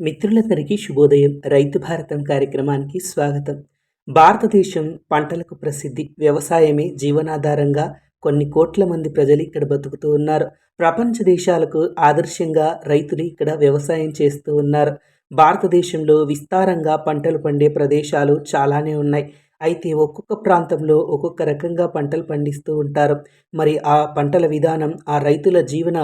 మిత్రులందరికీ శుభోదయం. రైతు భారతం కార్యక్రమానికి స్వాగతం. భారతదేశం పంటలకు ప్రసిద్ధి వ్యవసాయమే జీవనాధారంగా కొన్ని కోట్ల మంది ప్రజలు ఇక్కడ బతుకుతూ ఉన్నారు. ప్రపంచ దేశాలకు ఆదర్శంగా రైతులు ఇక్కడ వ్యవసాయం చేస్తూ ఉన్నారు. భారతదేశంలో విస్తారంగా పంటలు పండే ప్రదేశాలు చాలానే ఉన్నాయి. అయితే ఒక్కొక్క ప్రాంతంలో ఒక్కొక్క రకంగా పంటలు పండిస్తూ ఉంటారు. మరి ఆ పంటల విధానం ఆ రైతుల జీవన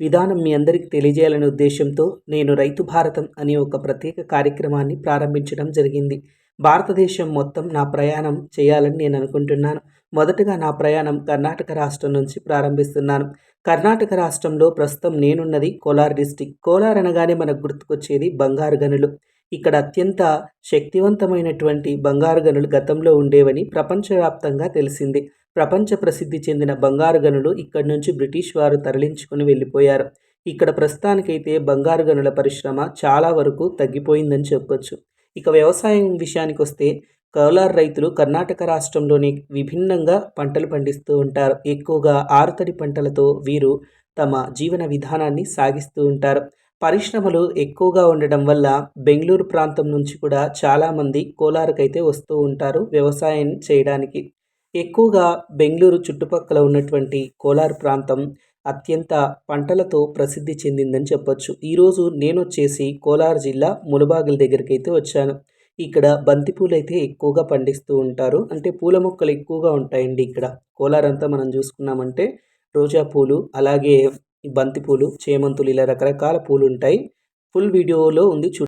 విధానం మీ అందరికీ తెలియజేయాలనే ఉద్దేశంతో నేను రైతు భారతం అనే ఒక ప్రత్యేక కార్యక్రమాన్ని ప్రారంభించడం జరిగింది. భారతదేశం మొత్తం నా ప్రయాణం చేయాలని నేను అనుకుంటున్నాను. మొదటగా నా ప్రయాణం కర్ణాటక రాష్ట్రం నుంచి ప్రారంభిస్తున్నాను. కర్ణాటక రాష్ట్రంలో ప్రస్తుతం నేనున్నది కోలార్ డిస్టిక్. కోలార్ అనగానే మనకు గుర్తుకొచ్చేది బంగారు గనులు. ఇక్కడ అత్యంత శక్తివంతమైనటువంటి బంగారు గనులు గతంలో ఉండేవని ప్రపంచవ్యాప్తంగా తెలిసింది. ప్రపంచ ప్రసిద్ధి చెందిన బంగారు గనులు ఇక్కడి నుంచి బ్రిటిష్ వారు తరలించుకుని వెళ్ళిపోయారు. ఇక్కడ ప్రస్తుతానికైతే బంగారు గనుల పరిశ్రమ చాలా వరకు తగ్గిపోయిందని చెప్పొచ్చు. ఇక వ్యవసాయం విషయానికి వస్తే కౌలార్ రైతులు కర్ణాటక రాష్ట్రంలోని విభిన్నంగా పంటలు పండిస్తూ ఉంటారు. ఎక్కువగా ఆరుతడి పంటలతో వీరు తమ జీవన విధానాన్ని సాగిస్తూ ఉంటారు. పరిశ్రమలు ఎక్కువగా ఉండడం వల్ల బెంగళూరు ప్రాంతం నుంచి కూడా చాలామంది కోలారుకైతే వస్తూ ఉంటారు వ్యవసాయం చేయడానికి. ఎక్కువగా బెంగళూరు చుట్టుపక్కల ఉన్నటువంటి కోలార్ ప్రాంతం అత్యంత పంటలతో ప్రసిద్ధి చెందిందని చెప్పొచ్చు. ఈరోజు నేను వచ్చేసి కోలార్ జిల్లా ములబాగిల దగ్గరికి అయితే వచ్చాను. ఇక్కడ బంతిపూలు అయితే ఎక్కువగా పండిస్తూ ఉంటారు. అంటే పూల మొక్కలు ఎక్కువగా ఉంటాయండి ఇక్కడ. కోలార్ అంతా మనం చూసుకున్నామంటే రోజా పూలు అలాగే బంతిపూలు చేమంతులు ఇలా రకరకాల పూలు ఉంటాయి. ఫుల్ వీడియోలో ఉంది చూ